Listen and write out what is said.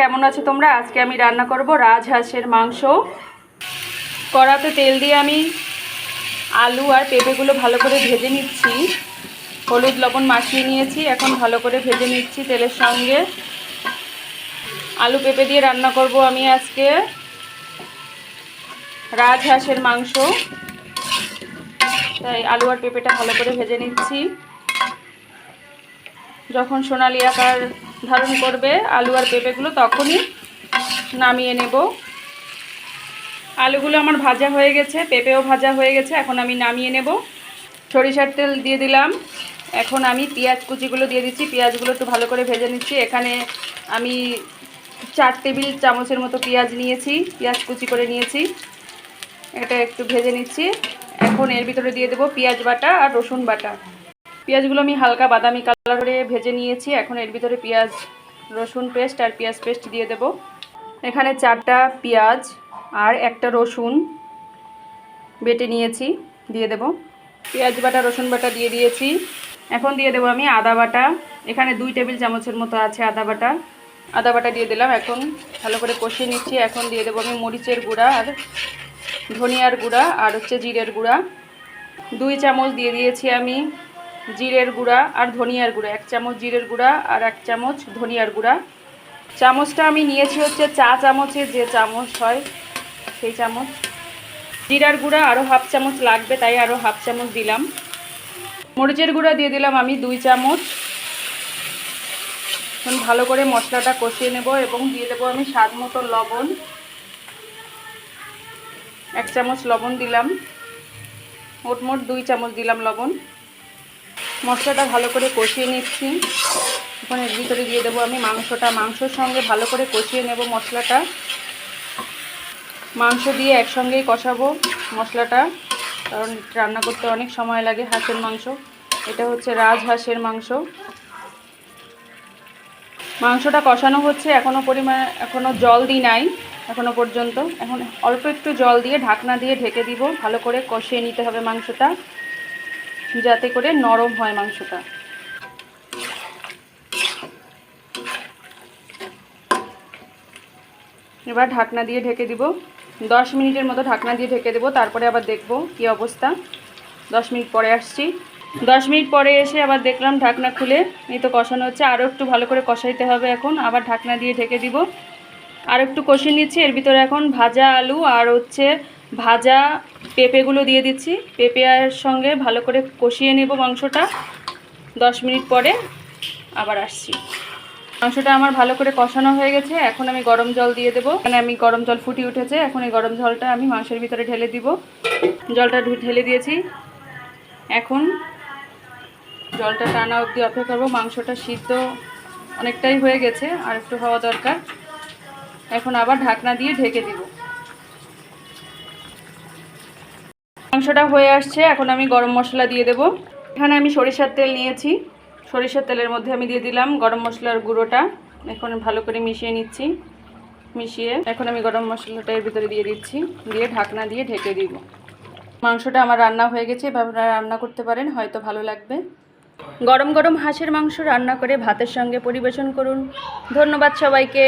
কেমন আছো তোমরা? আজকে আমি রান্না করব রাজহাঁসের মাংস। কড়াতে তেল দিয়ে আমি আলু আর পেঁপেগুলো ভালো করে ভেজে নিচ্ছি। হলুদ, লবণ মাখিয়ে নিয়েছি, এখন ভালো করে ভেজে নিচ্ছি তেলের সঙ্গে। আলু, পেঁপে দিয়ে রান্না করব আমি আজকে। রাজহাঁসের মাংস। তাই আলু আর পেঁপেটা ভালো করে ভেজে নিচ্ছি। যখন সোনালি আকার ধারণ করবে আলু আর পেঁপেগুলো তখনই নামিয়ে নেব। আলুগুলো আমার ভাজা হয়ে গেছে, পেঁপেও ভাজা হয়ে গেছে, এখন আমি নামিয়ে নেব। সরিষার তেল দিয়ে দিলাম। এখন আমি পেঁয়াজ কুচিগুলো দিয়ে দিচ্ছি, পেঁয়াজগুলো একটু ভালো করে ভেজে নিচ্ছি। এখানে আমি চার টেবিল চামচের মতো পেঁয়াজ নিয়েছি, পেঁয়াজ কুচি করে নিয়েছি। এটা একটু ভেজে নিচ্ছি। এখন এর ভিতরে দিয়ে দেবো পেঁয়াজ বাটা আর রসুন বাটা। পেঁয়াজগুলো আমি হালকা বাদামি কালার ভেজে নিয়েছি। এখন এর ভিতরে পেঁয়াজ, রসুন পেস্ট আর পেঁয়াজ পেস্ট দিয়ে দেব। এখানে চারটা পেঁয়াজ আর একটা রসুন বেটে নিয়েছি, দিয়ে দেব। পেঁয়াজ বাটা, রসুন বাটা দিয়ে দিয়েছি। এখন দিয়ে দেবো আমি আদা বাটা। এখানে দুই টেবিল চামচের মতো আছে আদা বাটা। আদা বাটা দিয়ে দিলাম, এখন ভালো করে কষিয়ে নিচ্ছি। এখন দিয়ে দেবো আমি মরিচের গুঁড়া আর ধনিয়ার গুঁড়া আর হচ্ছে জিরের গুঁড়া। দুই চামচ দিয়ে দিয়েছি আমি জিরের গুঁড়া আর ধনিয়ার গুঁড়া, এক চামচ জিরের গুঁড়া আর এক চামচ ধনিয়ার গুঁড়া। চামচটা আমি নিয়েছি হচ্ছে চা চামচের যে চামচ হয় সেই চামচ। জিরার গুঁড়া আরও হাফ চামচ লাগবে, তাই আরও হাফ চামচ দিলাম। মরিচের গুঁড়া দিয়ে দিলাম আমি দুই চামচ। এখন ভালো করে মশলাটা কষিয়ে নেব এবং দিয়ে দেবো আমি স্বাদ মতো লবণ। এক চামচ লবণ দিলাম। মোটমোট দুই চামচ দিলাম লবণ। মশলাটা ভালো করে কষিয়ে নিচ্ছি। এর ভিতরে দিয়ে দেবো আমি মাংসটা। মাংসর সঙ্গে ভালো করে কষিয়ে নেব মশলাটা। মাংস দিয়ে একসঙ্গেই কষাবো মশলাটা, কারণ রান্না করতে অনেক সময় লাগে হাঁসের মাংস। এটা হচ্ছে রাজহাঁসের মাংস। মাংসটা কষানো হচ্ছে এখনও পরিমাণ এখনও জল দিই নাই এখনও পর্যন্ত। এখন অল্প একটু জল দিয়ে ঢাকনা দিয়ে ঢেকে দিব, ভালো করে কষিয়ে নিতে হবে মাংসটা। যাতে করে নরম হয় মাংসটা। এবার ঢাকনা দিয়ে ঢেকে দিব। দশ মিনিটের মতো ঢাকনা দিয়ে ঢেকে দেবো, তারপরে আবার দেখব কি অবস্থা। দশ মিনিট পরে আসছি। দশ মিনিট পরে এসে আবার দেখলাম ঢাকনা খুলে, এই তো কষানো হচ্ছে। আরও একটু ভালো করে কষাইতে হবে এখন। আবার ঢাকনা দিয়ে ঢেকে দিব। আর একটু কষিয়ে নিচ্ছি। এর ভিতরে এখন ভাজা আলু আর হচ্ছে ভাজা পেঁপেগুলো দিয়ে দিচ্ছি। পেঁপে আর সঙ্গে ভালো করে কষিয়ে নেব মাংসটা। দশ মিনিট পরে আবার আসছি। মাংসটা আমার ভালো করে কষানো হয়ে গেছে। এখন আমি গরম জল দিয়ে দেবো। এখানে আমি গরম জল ফুটিয়ে উঠেছে। এখন এই গরম জলটা আমি মাংসের ভিতরে ঢেলে দিব। জলটা ঢেলে দিয়েছি। এখন জলটা টানা অবধি অপেক্ষা করব। মাংসটা সিদ্ধ অনেকটাই হয়ে গেছে। আর একটু হওয়া দরকার। এখন আবার ঢাকনা দিয়ে ঢেকে দিব। মাংসটা হয়ে আসছে, এখন আমি গরম মশলা দিয়ে দেব। এখানে আমি সরিষার তেল নিয়েছি। সরিষার তেলের মধ্যে আমি দিয়ে দিলাম গরম মশলার গুঁড়োটা। এখন ভালো করে মিশিয়ে নিচ্ছি। মিশিয়ে এখন আমি গরম মশলাটা এর ভিতরে দিয়ে দিচ্ছি। দিয়ে ঢাকনা দিয়ে ঢেকে দিব। মাংসটা আমার রান্না হয়ে গেছে, এভাবে আপনারা রান্না করতে পারেন, হয়তো ভালো লাগবে। গরম গরম হাঁসের মাংস রান্না করে ভাতের সঙ্গে পরিবেশন করুন। ধন্যবাদ সবাইকে।